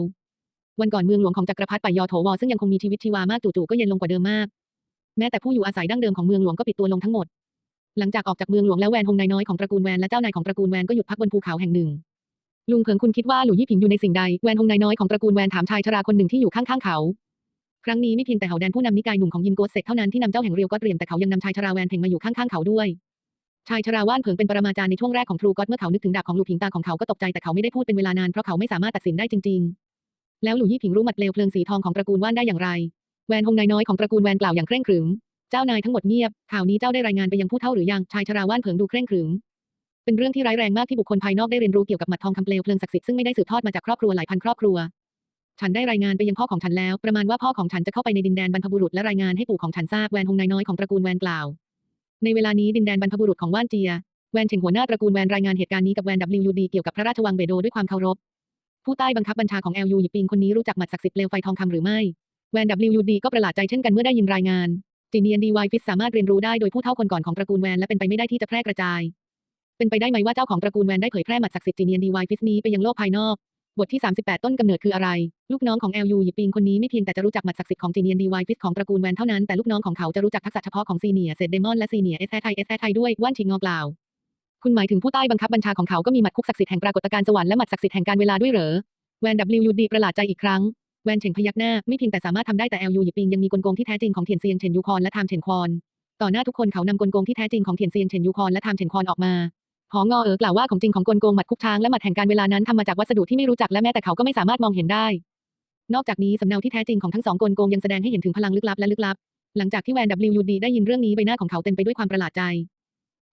วันก่อนเมืองหลวงของจักรพรรดิไปยอโถวอซึ่งยังคงมีชีวิตชีวามากจู่ๆก็เย็นลงกว่าเดิมมาก แม้แต่ผู้อยู่อาศัยดั้งเดิมของเมืองหลวงก็ปิดตัวลงทั้งหมด หลังจากออกจากเมืองหลวงแล้วแวนฮงนายน้อยของตระกูลแวนและเจ้านายของตระกูลแวนก็หยุดพักบนภูเขาแห่งหนึ่งลุงเผิงคุณคิดว่าหลู่ยี่ผิงอยู่ในสิ่งใดแวนฮงนายน้อยของตระกูลแวนถามชายชราคนหนึ่งที่อยู่ข้างๆเขา ครั้งนี้ไม่เพียงแต่เหาแดนผู้นำนิกายหนุ่มของยินโกเซกเท่านั้นที่นำเจ้าแห่งเรียวก็เตรียมแต่เขายังนำชายชราแวนเพ่งมาอยู่ข้างๆเขาด้วย ชายชราว่านเผิงเป็นปรมาจารย์ในช่วงแรกของทรูก็อตเมื่อเขานึกถึงดาบของหลู่ผิงตาของเขาก็ตกใจแต่เขาไม่ได้พูดเป็นเวลานานเพราะเขาไม่สามารถตัดสินได้จริง ๆ แล้วหลู่ยี่ผิงรู้หมัดเปลวเพลิงสีทองของตระกูลว่านได้อย่างไรแวนฮงนายน้อยของตระกูลแวนกล่าวอย่างเคร่งขรึม เจ้านายทั้งหมดเงียบ ข่าวนี้เจ้าได้รายงานไปยังผู้เฒ่าหรือยัง ชายชราว่านเผิงดูเคร่งขรึม เป็นเรื่องที่ร้ายแรงมากที่บุคคลภายนอกได้เรียนรู้เกี่ยวกับหมัดทองคำเปลวเพลิงศักดิ์สิทธิ์ซึ่งไม่ได้สืบทอดมาจากครอบครัวหลายพันครอบครัว ฉันได้รายงานไปยังพ่อของฉันแล้ว ประมาณว่าพ่อของฉันจะเข้าไปในดินแดนบรรพบุรุษและรายงานให้ปู่ของฉันทราบ แวนฮงนายน้อยของตระกูลแวนกล่าว ในเวลานี้ดินแดนบรรพบุรุษของว่านเจีย แวนเฉิงหัวหน้าตระกูลแวนรายงานเหตุการณ์นี้กับแวน WUD เกี่ยวกับพระราชวังเบโดด้วยความเคารพ ผู้ใต้บังคับบัญชาของ LU หยิบปิงคนนี้รู้จักหมัดศักดิ์สิทธิ์เลวไฟทองคำหรือไม่ แวน WUD ก็ประหลาดใจเช่นกันเมื่อได้ยินรายงานจีเนียนดีไวฟิสสามารถเรียนรู้ได้โดยผู้เฒ่าคนก่อนของตระกูลแวนและเป็นไปไม่ได้ที่จะแพร่กระจาย เป็นไปได้ไหมว่าเจ้าของตระกูลแวนได้เผยแพร่หมัดศักดิ์สิทธิ์จีเนียนดีไวฟิสนี้ไปยังโลกภายนอก บทที่ 38 ต้นกำเนิดคืออะไร ลูกน้องของ LU หยิบปิงคนนี้ไม่เพียงแต่จะรู้จักหมัดศักดิ์สิทธิ์ของจีเนียนดีไวฟิสของตระกูลแวนเท่านั้นแต่ลูกน้องของเขาจะรู้จักทักษะเฉพาะของซีเนียเซดเดมอนและซีเนียเอสแทไทเอสแทไทด้วยว่านชิงงอกล่าวคุณหมายถึงผู้ใต้บังคับบัญชาของเขาก็มีหมัดคุกศักดิ์สิทธิ์แห่งปรากฏการณ์สวรรค์และหมัดศักดิ์สิทธิ์แห่งการเวลาด้วยเหรอแวน WUD ประหลาดใจอีกครั้งแวนเฉิงพยักหน้าไม่เพียงแต่สามารถทำได้แต่ LU หยิบปิงยังมีกลโกงที่แท้จริงของเทียนเซียงเฉินยูคอนและไทม์เฉินควอนต่อหน้าทุกคนเขานำกลโกงที่แท้จริงของเทียนเซียงเฉินยูคอนและไทม์เฉินควอนออกมา หองอเอ๋อกล่าวว่าของจริงของกลโกงหมัดคุกช้างและหมัดแห่งการเวลานั้นทำมาจากวัสดุที่ไม่รู้จักและแม้แต่เขาก็ไม่สามารถมองเห็นได้ นอกจากนี้สำเนาที่แท้จริงของทั้งสองกลโกงยังแสดงให้เห็นถึงพลังลึกลับและลึกลับ หลังจากที่แวน WUD ได้ยินเรื่องนี้ใบหน้าของเขาเต็มไปด้วยความประหลาดใจ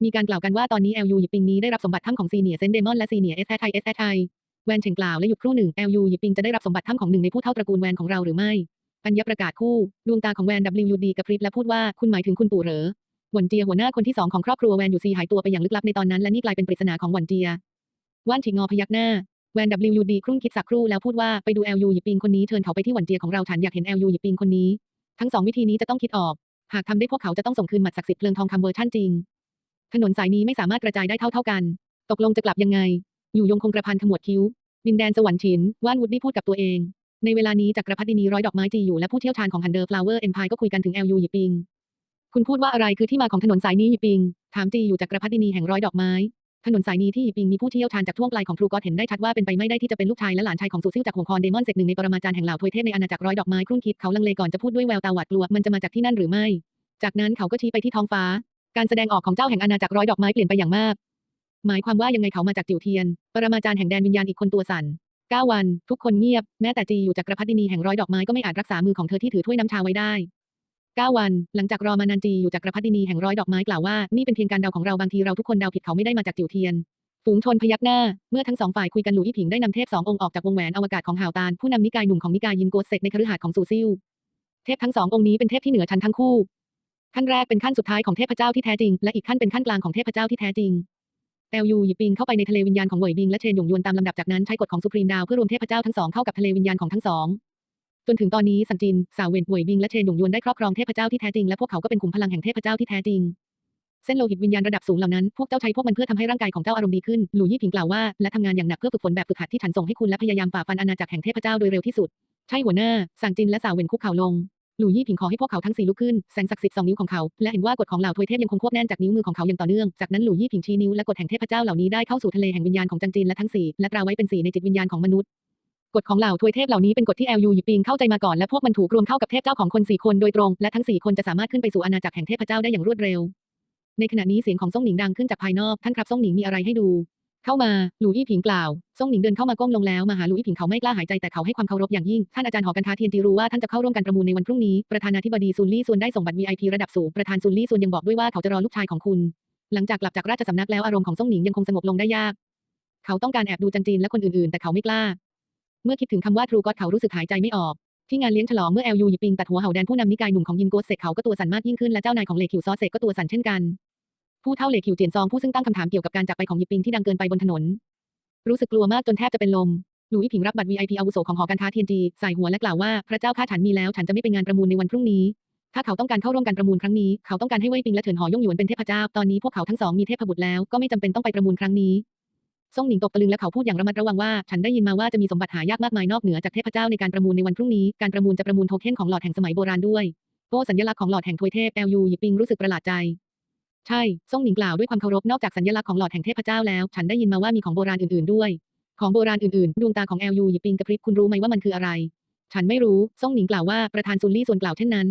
มีการกล่าวกันว่าตอนนี้ LU หยิบปิงนี้ได้รับสมบัติถ้ำของซีเนียเซนเดมอนและซีเนียเอสแทไทเอสแทไทแวนเฉิงกล่าวและหยุดครู่หนึ่ง LU หยิบปิงจะได้รับสมบัติถ้ำของหนึ่งในผู้เท่าตระกูลแวนของเราหรือไม่อัญญประกาศคู่ดวงตาของแวน WUD กระพริบและพูดว่าคุณหมายถึงคุณปู่เหรอ หวนเจียหัวหน้าคนที่สองของครอบครัวแวนอยู่ซีหายตัวไปอย่างลึกลับในตอนนั้นและนี่กลายเป็นปริศนาของหวนเจียว่านฉิงงอพยักหน้าแวน WUD ครุ่นคิดสักครู่แล้วพูดว่าไปดู LU หยิบปิงคนนี้เชิญเขาไปที่หวนเจียของเราฉันอยากเห็น LU หยิบปิงคนนี้ ทั้งสองวิธีนี้จะต้องคิดออก หากทำได้พวกเขาจะต้องส่งคืนหมัดศักดิ์สิทธิ์เพลิงทองคำเวอร์ชั่นจริง ถนนสายนี้ไม่สามารถกระจายได้เท่าเท่ากัน ตกลงจะกลับยังไง อยู่ยงคงกระพันขมวดคิ้ว ดินแดนสวรรค์ฉินว่านวุฒได้พูดกับตัวเอง ในเวลานี้จักรพรรดินีร้อยดอกไม้จีอยู่และผู้เชี่ยวชาญของฮันเดอร์ฟลาวเวอร์เอ็นพายก็คุยกันถึง LU หยิบปิง คุณพูดว่าอะไรคือที่มาของถนนสายนี้หยิบปิง ถามจีอยู่จักกระพรรดินีแห่งร้อยดอกไม้ ถนนสายนี้ที่หยิบปิงมีผู้เชี่ยวชาญจากท่วงไกลของทรูก็อตเห็นได้ชัดว่าเป็นไปไม่ได้ที่จะเป็นลูกชายและหลานชายของซูซิลจากห่วงคอนเดมอนเซกหนึ่งในปรมาจารย์แห่งเหล่าทวยเทพในอาณาจักรร้อยดอกไม้ครุ่นคิดเขาลังเลก่อนจะพูดด้วยแววตาหวาดกลัวมันจะมาจากที่นั่นหรือไม่ จากนั้นเขาก็ชี้ไปที่ท้องฟ้า การแสดงออกของเจ้าแห่งอาณาจักรร้อยดอกไม้เปลี่ยนไปอย่างมาก หมายความว่ายังไงเขามาจากจิ๋วเทียน ปรมาจารย์แห่งแดนวิญญาณอีกคนตัวสั่นเก้าวัน ทุกคนเงียบ แม้แต่จีอยู่จักรพรรดินีแห่งร้อยดอกไม้ก็ไม่อาจรักษามือของเธอที่ถือถ้วยน้ำชาไว้ได้ เก้าวัน หลังจากรอมานานจีอยู่จักกระพรรดินีแห่งร้อยดอกไม้กล่าวว่า นี่เป็นเพียงการเดาของเราบางทีเราทุกคนเดาผิดเขาไม่ได้มาจากจิ๋วเทียน ฝูงชนพยักหน้า เมื่อทั้งสองฝ่ายคุยกันหลู่อี้ผิงได้นำเทพสององค์ออกจากวงแหวนอวกาศของหาวตานผู้นำนิกายหนุ่มของนิกายยินโกเซกในคฤหาสน์ของซูซิลเทพทั้งสององค์นี้เป็นเทพที่เหนือชั้นทั้งคู่ขั้นแรกเป็นขั้นสุดท้ายของเทพเจ้าที่แท้จริง และอีกขั้นเป็นขั้นกลางของเทพเจ้าที่แท้จริงแอลยูหยิบปิงเข้าไปในทะเลวิญญาณของเหวยบิงและเชนหยงยวนตามลำดับจากนั้นใช้กฎของสุพรีมดาวเพื่อรวมเทพเจ้าทั้งสองเข้ากับทะเลวิญญาณของทั้งสอง จนถึงตอนนี้สันจิน สาวเวนหวยบิงและเชนหยงยวนได้ครอบครองเทพเจ้าที่แท้จริงและพวกเขาก็เป็นขุมพลังแห่งเทพเจ้าที่แท้จริงเส้นโลหิตวิญญาณระดับสูงเหล่านั้น พวกเจ้าใช้พวกมันเพื่อทำให้ร่างกายของเจ้าอารมณ์ดีขึ้น หลู่ยี่ผิงกล่าวว่า และทำงานอย่างหนักเพื่อฝึกฝนแบบฝึกหัดที่ฉันส่งให้คุณและพยายามฝ่าฟันอาณาจักรแห่งเทพเจ้าโดยเร็วที่สุด ใช่หัวหน้า สั่งจินและสาวเวนคุกเข่าลง หลู่ยี่ผิงขอให้พวกเขาทั้งสี่ลุกขึ้น แสงศักดิ์สิทธิ์สองนิ้วของเขา และเห็นว่ากฎของเหล่าทวยเทพยังคงควบแน่นจากนิ้วมือของเขาอย่างต่อเนื่อง จากนั้นหลู่ยี่ผิงชี้นิ้วและกฎแห่งเทพเจ้าเหล่านี้ได้เข้าสู่ทะเลแห่งวิญญาณของจังจินและทั้งสี่และตราไว้เป็นสีในจิตวิญญาณของมนุษย์ กฎของเหล่าทวยเทพเหล่านี้เป็นกฎที่ LU หยิบปิงเข้าใจมาก่อนและพวกมันถูกรวมเข้ากับเทพเจ้าของคนสี่คนโดยตรง และทั้งสี่คนจะสามารถขึ้นไปสู่อาณาจักรแห่งเทพเจ้าได้อย่างรวดเร็ว ในขณะนี้เสียงของซ่งหนิงดังขึ้นจากภายนอกท่านครับซ่งหนิงมีอะไรให้ดู เข้ามาหลู่อี้ผิงกล่าวซ่งหนิงเดินเข้ามาก้มลงแล้วมาหาหลู่อี้ผิงเขาไม่กล้าหายใจแต่เขาให้ความเคารพอย่างยิ่งท่านอาจารย์หอการค้าเทียนจีรู้ว่าท่านจะเข้าร่วมการประมูลในวันพรุ่งนี้ประธานาธิบดีซุนลี่ซุนได้ส่งบัตร VIP ระดับสูงประธานซุนลี่ซุนยังบอกด้วยว่าเขาจะรอลูกชายของคุณหลังจากกลับจากราชสำนักแล้วอารมณ์ของซ่งหนิงยังคงสงบลงได้ยาก เขาต้องการแอบดูจันจีนและคนอื่นๆ แต่เขาไม่กล้า เมื่อคิดถึงคำว่าทรูก็เขารู้สึกหายใจไม่ออก ที่งานเลี้ยงฉลองเมื่อแอลยูหยิบปิงตัดหัวเห่าแดนผู้นำนิกายหนุ่มของยินโกเซกเขาก็ตัวสั่นมากยิ่งขึ้นและเจ้านายของเหลคิวซอเซกก็ตัวสั่นเช่นกัน ผู้เท่าเหลคิวเจียนซองผู้ซึ่งตั้งคำถามเกี่ยวกับการจากไปของหยิบปิงที่ดังเกินไปบนถนน รู้สึกกลัวมากจนแทบจะเป็นลมหลุยส์ผิงรับบัตร VIP อาวุโสของหอการค้าเทียนจีใส่หัวและกล่าวว่าพระเจ้าข้าฉันมีแล้วฉันจะไม่ไปงานประมูลในวันพรุ่งนี้ ถ้าเขาต้องการเข้าร่วมการประมูลครั้งนี้ เขาต้องการให้เว่ยปิงและเถินหอยงหยวนเป็นเทพเจ้า ตอนนี้พวกเขาทั้งสองมีเทพบุตรแล้วก็ไม่จำเป็นต้องไปประมูลครั้งนี้ ซ่งหนิงตกตะลึงและเขาพูดอย่างระมัดระวังว่า ฉันได้ยินมาว่าจะมีสมบัติหายากมากมายนอกเหนือจากเทพเจ้าในการประมูลในวันพรุ่งนี้ การประมูลจะประมูลโทเค็นของหลอดแห่งสมัยโบราณด้วยโอ้สัญลักษณ์ของหลอดแห่งทวยเทพแอลยูหยิปิงรู้สึกประหลาดใจ ใช่ซ่งหนิงกล่าวด้วยความเคารพนอกจากสัญลักษณ์ของหลอดแห่งเทพเจ้าแล้ว ฉันได้ยินมาว่ามีของโบราณอื่นๆด้วย ของโบราณอื่นๆ ดวงตาของแอลยูหยิปิงกระพริบคุณรู้ไหมว่ามันคืออะไร ฉันไม่รู้ซ่งหนิงกล่าวว่าประธานซุนลี่ส่วนกล่าวเช่นนั้น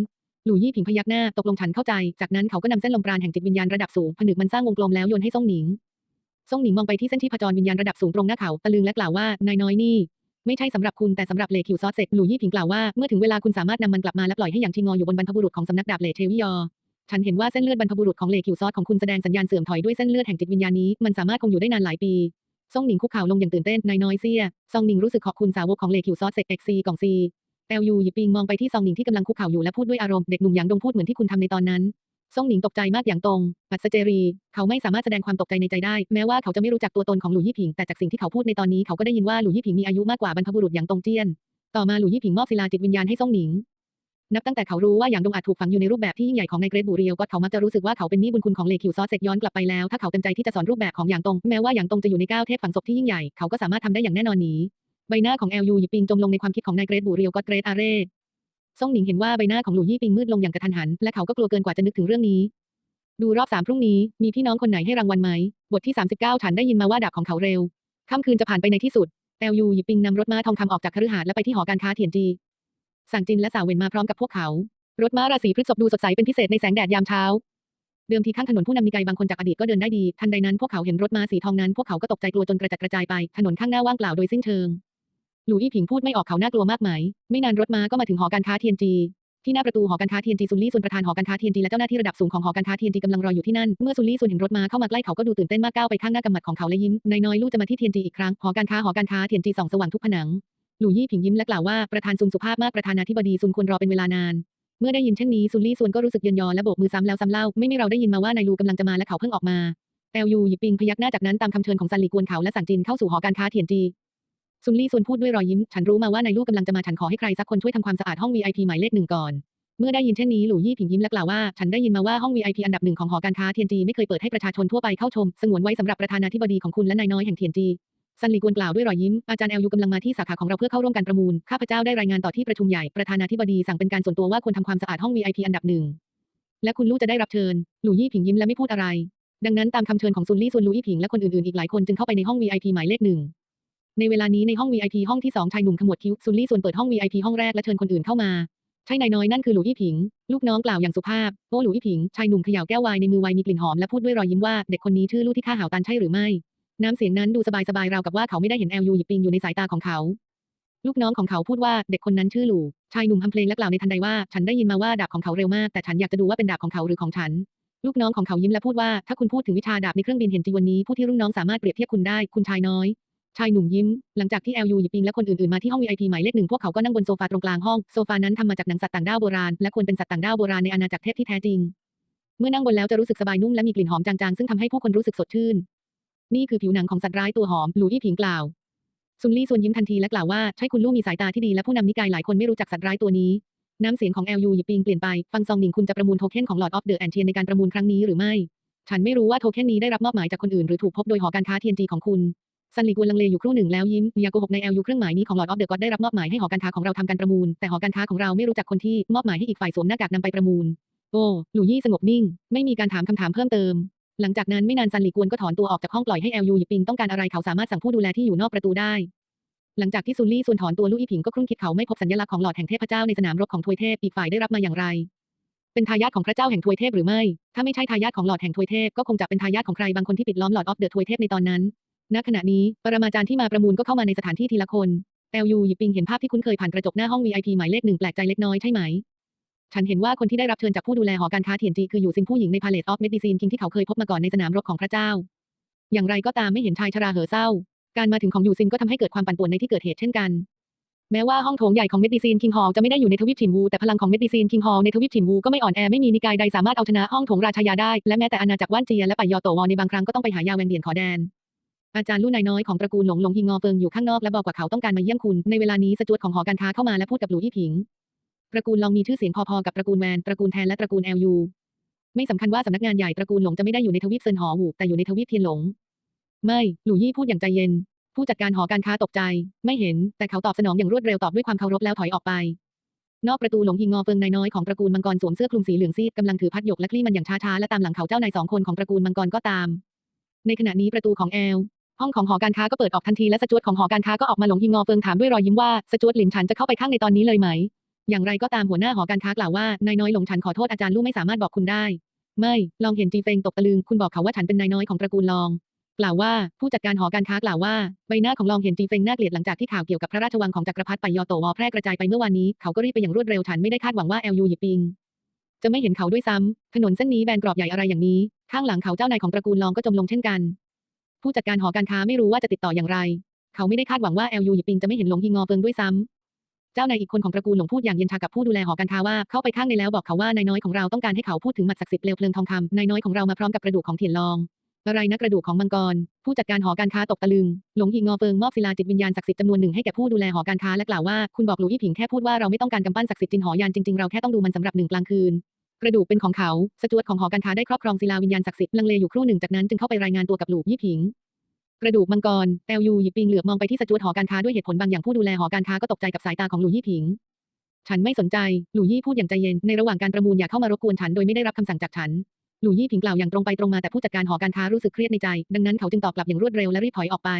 หลู่ยี่ผิงพยักหน้าตกลงฉันเข้าใจ จากนั้นเขาก็นำเส้นลมปราณแห่งจิตวิญญาณระดับสูงผนึกมันสร้างวงกลมแล้วโยนให้ซ่งหนิง ซ่งหนิงมองไปที่เส้นที่ผจรวิญญาณระดับสูงตรงหน้าเขาตะลึงและกล่าวว่านายน้อยนี่ไม่ใช่สำหรับคุณแต่สำหรับเหลคิวซอสเซกหลู่ยี่ผิงกล่าวว่าเมื่อถึงเวลาคุณสามารถนำมันกลับมาและปล่อยให้อย่างชิงงออยู่บนบรรพบุรุษของสำนักดาบเหลเทวิยอ ฉันเห็นว่าเส้นเลือดบรรพบุรุษของเหลคิวซอสของคุณแสดงสัญญาณเสื่อมถอยด้วยเส้นเลือดแห่งจิตวิญญาณนี้มันสามารถคงอยู่ได้นานหลายปีซ่งหนิงคุกเข่าลงอย่างตื่นเต้นนายน้อยเซียซองหนิงรู้สึกขอบคุณสาวกของเหลคิวซอสเซกเอ็กซีกองซีแอลยูหยิบปิงมองไปที่ซองหนิงที่กำลังคุกเข่าอยู่และพูดด้วยอารมณ์เด็กหนุ่มหยางดงพูดเหมือนที่คุณทำในตอนนั้น ซ่งหนิงตกใจมากอย่างตรง ปัสเจรี เขาไม่สามารถแสดงความตกใจในใจได้ แม้ว่าเขาจะไม่รู้จักตัวตนของหลู่ยี่ผิง แต่จากสิ่งที่เขาพูดในตอนนี้เขาก็ได้ยินว่าหลู่ยี่ผิงมีอายุมากกว่าบรรพบุรุษอย่างตรงเจี้ยน ต่อมาหลู่ยี่ผิงมอบศิลาจิตวิญญาณให้ซ่งหนิง นับตั้งแต่เขารู้ว่าหยางดงอาจถูกฝังอยู่ในรูปแบบที่ยิ่งใหญ่ของในเกรดบูเรียวก็เขามักจะรู้สึกว่าเขาเป็นหนี้บุญคุณของเลคิวซอสเซกย้อนกลับไปแล้วถ้าเขาเต็มใจที่จะสอนรูปแบบของหยางตรงแม้ว่าหยางตรงจะอยู่ในก้าวเทพฝังศพที่ยิ่งใหญ่เขาก็สามารถทำได้อย่างแน่นอนนี้ใบหน้าของแอลยูหยิบปิงจมลงในความคิดของนายเกรดบูเรียวก็เกรดอาเร่ ซ่งหนิงเห็นว่าใบหน้าของหลู่ยี่ปิงมืดลงอย่างกระทันหัน และเขาก็กลัวเกินกว่าจะนึกถึงเรื่องนี้ ดูรอบสามพรุ่งนี้ มีพี่น้องคนไหนให้รางวัลไหม บทที่ 39ฉันได้ยินมาว่าดาบของเขาเร็ว ค่ำคืนจะผ่านไปในที่สุดแอลยูหยิบปิงนำรถม้าทองคำออกจากคฤหาสน์และไปที่หอการค้าเทียนจี สั่งจินและสาวเวนมาพร้อมกับพวกเขา รถม้าราศีพฤษภดูสดใสเป็นพิเศษในแสงแดดยามเช้า เดิมทีข้างถนนผู้นำนิกายบางคนจากอดีตก็เดินได้ดี ทันใดนั้นพวกเขาเห็นรถม้าสีทองนั้นพวกเขาก็ตกใจกลัวจนกระจัดกระจายไป ถนนข้างหน้าว่างเปล่าโดยสิ้นเชิง หลู่อี้ผิงพูดไม่ออกเขาน่ากลัวมากไหม ไม่นานรถม้าก็มาถึงหอการค้าเทียนจีที่หน้าประตูหอการค้าเทียนจีซุนลี่ซุนประธานหอการค้าเทียนจีและเจ้าหน้าที่ระดับสูงของหอการค้าเทียนจีกำลังรออยู่ที่นั่น เมื่อซุนลี่ซุนเห็นรถม้าเข้ามาใกล้เขาก็ดูตื่นเต้นมากก้าวไปข้างหน้ากำหมัดของเขาและยิ้มนายน้อยลู่จะมาที่เทียนจีอีกครั้งหอการค้าหอการค้าเทียนจีส่องสว่างทุกผนังหลู่ยี่ผิงยิ้มและกล่าวว่าประธานซุนสุภาพมากประธานาธิบดีซุนควรรอเป็นเวลานานเมื่อได้ยินเช่นนี้ซุนลี่ซุนก็รู้สึกเย็นยอและโบกมือซ้ำแล้วซ้ำเล่าไม่ไม่เราได้ยินมาว่านายลูกำลังจะมาและเขาเพิ่งออกมาแอลยูหยิบปิงพยักหน้าจากนั้นตามคำเชิญของซันหลีกวนเขาและสั่งจินเข้าสู่หอการค้าเทียนจี ซุนลี่ซุนพูดด้วยรอยยิ้ม ฉันรู้มาว่านายลูกกำลังจะมาฉันขอให้ใครสักคนช่วยทำความสะอาดห้อง VIP หมายเลขหนึ่งก่อน เมื่อได้ยินเช่นนี้หลู่ยี่ผิงยิ้มและกล่าวว่า ฉันได้ยินมาว่าห้อง VIP อันดับหนึ่งของหอการค้าเทียนจีไม่เคยเปิดให้ประชาชนทั่วไปเข้าชม สงวนไว้สำหรับประธานาธิบดีของคุณและนายน้อยแห่งเทียนจีซันหลีกวนกล่าวด้วยรอยยิ้ม อาจารย์แอลยูกำลังมาที่สาขาของเราเพื่อเข้าร่วมการประมูล ข้าพเจ้าได้รายงานต่อที่ประชุมใหญ่ ประธานาธิบดีสั่งเป็นการส่วนตัวว่าควรทำความสะอาดห้อง VIP อันดับหนึ่ง และคุณลู่จะได้รับเชิญ หลู่ยี่ผิงยิ้มและไม่พูดอะไร ดังนั้นตามคำเชิญของซุนลี่ซุนลู่ยี่ผิงและคนอื่นๆ อีกหลายคนจึงเข้าไปในห้อง VIP หมายเลขหนึ่ง ในเวลานี้ในห้อง VIP ห้องที่สองชายหนุ่มขมวดคิ้วซุนลี่ส่วนเปิดห้อง VIP ห้องแรกและเชิญคนอื่นเข้ามาใช่นายน้อยนั่นคือหลู่อี้ผิง ลูกน้องกล่าวอย่างสุภาพโอ้หลู่อี้ผิงชายหนุ่มเขย่าแก้วไวน์ในมือไวน์มีกลิ่นหอมและพูดด้วยรอยยิ้มว่าเด็กคนนี้ชื่อลู่ที่ฆ่าหาวตันใช่หรือไม่ น้ำเสียงนั้นดูสบายๆราวกับว่าเขาไม่ได้เห็นแอลยูหยิบปิงอยู่ในสายตาของเขา ลูกน้องของเขาพูดว่าเด็กคนนั้นชื่อหลู่ชายหนุ่มทำเพลงและกล่าวในทันใดว่าฉันได้ยินมาว่าดาบของเขาเร็วมากแต่ฉันอยากจะดูว่าเป็นดาบของเขาหรือของฉัน ลูกน้องของเขายิ้มและพูดว่าถ้าคุณพูดถึงวิชาดาบในเครื่องบินเห็นจีวันนี้ผู้ที่รุ่นน้องสามารถเปรียบเทียบคุณได้คุณชายน้อย ชายหนุ่มยิ้ม หลังจากที่แอลยูหยิบปิงและคนอื่นๆมาที่ห้อง VIP หมายเลขหนึ่งพวกเขาก็นั่งบนโซฟาตรงกลางห้อง โซฟานั้นทำมาจากหนังสัตว์ต่างด้าวโบราณ และควรเป็นสัตว์ต่างด้าวโบราณในอาณาจักรเทพที่แท้จริง เมื่อนั่งบนแล้วจะรู้สึกสบายนุ่มและมีกลิ่นหอมจางๆ ซึ่งทำให้ผู้คนรู้สึกสดชื่น นี่คือผิวหนังของสัตว์ร้ายตัวหอม หลูอี้ผิงกล่าว ซุนลี่ส่วนยิ้มทันทีและกล่าวว่า ใช่คุณลู่มีสายตาที่ดีและผู้นำนิกายหลายคนไม่รู้จักสัตว์ร้ายตัวนี้ น้ำเสียงของแอลยูหยิบปิงเปลี่ยนไป ฟังซองหนิงคุณจะประมูลโทเค็นของ Lord of the Ancient ในการประมูลครั้งนี้หรือไม่ ฉันไม่รู้ว่าโทเค็นนี้ได้รับมอบหมายจากคนอื่นหรือถูกพบโดยหอการค้าเทียนจีของคุณ ซันหลีกวนลังเลอยู่ครู่หนึ่งแล้วยิ้มอย่าโกหกในแอลยูเครื่องหมายนี้ของ Lord of the God ได้รับมอบหมายให้หอการค้าของเราทำการประมูล แต่หอการค้าของเราไม่รู้จักคนที่มอบหมายให้อีกฝ่ายสวมหน้ากากนำไปประมูล โอ้หลู่ยี่สงบนิ่ง ไม่มีการถามคำถามเพิ่มเติม หลังจากนั้นไม่นานซันหลีกวนก็ถอนตัวออกจากห้องปล่อยให้แอลยูหยิบปิงต้องการอะไรเขาสามารถสั่งผู้ดูแลที่อยู่นอกประตูได้ หลังจากที่ซุนลี่ส่วนถอนตัวลู่อีผิงก็ครุ่นคิดเขาไม่พบสัญลักษณ์ของหลอดแห่งเทพเจ้าในสนามรบของทวยเทพอีกฝ่ายได้รับมาอย่างไรเป็นทายาทของพระเจ้าแห่งทวยเทพหรือไม่ ถ้าไม่ใช่ทายาทของหลอดแห่งทวยเทพก็คงจะเป็นทายาทของใครบางคนที่ปิดล้อมหลอดออฟเดอะทวยเทพในตอนนั้น ณขณะนี้ ปรมาจารย์ที่มาประมูลก็เข้ามาในสถานที่ทีละคนแอลยูหยิบปิงเห็นภาพที่คุ้นเคยผ่านกระจกหน้าห้อง VIP หมายเลขหนึ่งแปลกใจเล็กน้อยใช่ไหม ฉันเห็นว่าคนที่ได้รับเชิญจากผู้ดูแลหอการค้าเทียนจีคืออยู่ซินผู้หญิงในพาเลตออฟเมดิซีนคิงที่เขาเคยพบมาก่อนในสนามรบของพระเจ้า อย่างไรก็ตามไม่เห็นชายชราเหอเศร้า การมาถึงของยูซินก็ทำให้เกิดความปั่นป่วนในที่เกิดเหตุเช่นกัน แม้ว่าห้องโถงใหญ่ของเมดิซีนคิงฮอลจะไม่ได้อยู่ในทวีปถิ่นวูแต่พลังของเมดิซีนคิงฮอลในทวีปถิ่นวูก็ไม่อ่อนแอไม่มีนิกายใดสามารถเอาชนะห้องโถงราชยาได้และแม้แต่อาณาจักรว่านเจียและไปยอโตวอในบางครั้งก็ต้องไปหายาแวงเดียนขอแดน อาจารย์ลู่นายน้อยของตระกูลหลงหลงฮิงงอเฟิงอยู่ข้างนอกและบอกว่าเขาต้องการมาเยี่ยมคุณ ในเวลานี้สจวตของหอการค้าเข้ามาและพูดกับหลูอี้ผิง ตระกูลลองมีชื่อเสียงพอๆกับตระกูลแวนตระกูลแทนและตระกูลแอลยู ไม่สำคัญว่าสำนักงานใหญ่ตระกูลหลงจะไม่ได้อยู่ในทวีปเซินหอหูแต่อยู่ในทวีปเทียนหลง ไม่ หลู่ยี่พูดอย่างใจเย็น ผู้จัดการหอการค้าตกใจ ไม่เห็น แต่เขาตอบสนองอย่างรวดเร็วตอบด้วยความเคารพแล้วถอยออกไป นอกประตูหลงฮิงงอเฟิงนายน้อยของตระกูลมังกรสวมเสื้อคลุมสีเหลืองซีดกำลังถือพัดหยกและคลี่มันอย่างช้าๆและตามหลังเขาเจ้านายสองคนของตระกูลมังกรก็ตามในขณะนี้ประตูของแอล ห้องของหอการค้าก็เปิดออกทันทีและสจวตของหอการค้าก็ออกมาหลงฮิงงอเฟิงถามด้วยรอยยิ้มว่าสจวตหลินฉันจะเข้าไปข้างในตอนนี้เลยไหม อย่างไรก็ตามหัวหน้าหอการค้ากล่าวว่านายน้อยหลงฉันขอโทษอาจารย์ลู่ไม่สามารถบอกคุณได้ ไม่ ลองเห็นจีเฟงตกตะลึงคุณบอกเขาว่าฉันเป็นนายน้อยของตระกูลลอง กล่าวว่าผู้จัดการหอการค้ากล่าวว่าใบหน้าของลองเห็นจีเฟงน่าเกลียดหลังจากที่ข่าวเกี่ยวกับพระราชวังของจักรพรรดิไปยอโตวอแพร่กระจายไปเมื่อวานนี้เขาก็รีบไปอย่างรวดเร็วฉันไม่ได้คาดหวังว่าแอลยูหยิบปิงจะไม่เห็นเขาด้วยซ้ำถนนเส้นนี้แบนกรอบใหญ่อะไรอย่างนี้ ข้างหลังเขาเจ้านายของตระกูลลองก็จมลงเช่นกัน ผู้จัดการหอการค้าไม่รู้ว่าจะติดต่ออย่างไร เขาไม่ได้คาดหวังว่าแอลยูหยิบปิงจะไม่เห็นหลงฮิงงอเฟิงด้วยซ้ำเจ้านายอีกคนของตระกูลหลงพูดอย่างเย็นชากับผู้ดูแลหอการค้าว่าเข้าไปข้างในแล้วบอกเขาว่านายน้อยของเราต้องการให้เขาพูดถึงหมัดศักดิ์สิทธิ์เปลวเพลิงทองคำนายน้อยของเรามาพร้อมกับกระดูกของเทียนลองอะไรนะกระดูกของมังกร ผู้จัดการหอการค้าตกตะลึง หลงหิงงอเฟิงมอบศิลาจิตวิญญาณศักดิ์สิทธิ์จำนวนหนึ่งให้แก่ผู้ดูแลหอการค้าและกล่าวว่าคุณบอกหลูอี้ผิงแค่พูดว่าเราไม่ต้องการกำปั้นศักดิ์สิทธิ์จินหอยานจริงๆเราแค่ต้องดูมันสำหรับหนึ่งกลางคืน กระดูกเป็นของเขา สจวตของหอการค้าได้ครอบครองศิลาวิญญาณศักดิ์สิทธิ์ลังเลอยู่ครู่หนึ่งจากนั้นจึงเข้าไปรายงานตัวกับหลูยี่ผิง กระดูกมังกรแอลยูหยิบปิงเหลือบมองไปที่สจวตหอการค้าด้วยเหตุผลบางอย่างผู้ดูแลหอการค้าก็ตกใจกับสายตาของหลูยี่ผิง ฉันไม่สนใจ หลู่ยี่พูดอย่างใจเย็น ในระหว่างการประมูลอย่าเข้ามารบกวนฉันโดยไม่ได้รับคำสั่งจากฉัน หลู่ยี่ผิงกล่าวอย่างตรงไปตรงมาแต่ผู้จัดการหอการค้ารู้สึกเครียดในใจ ดังนั้นเขาจึงตอบกลับอย่างรวดเร็วและรีบถอยออกไป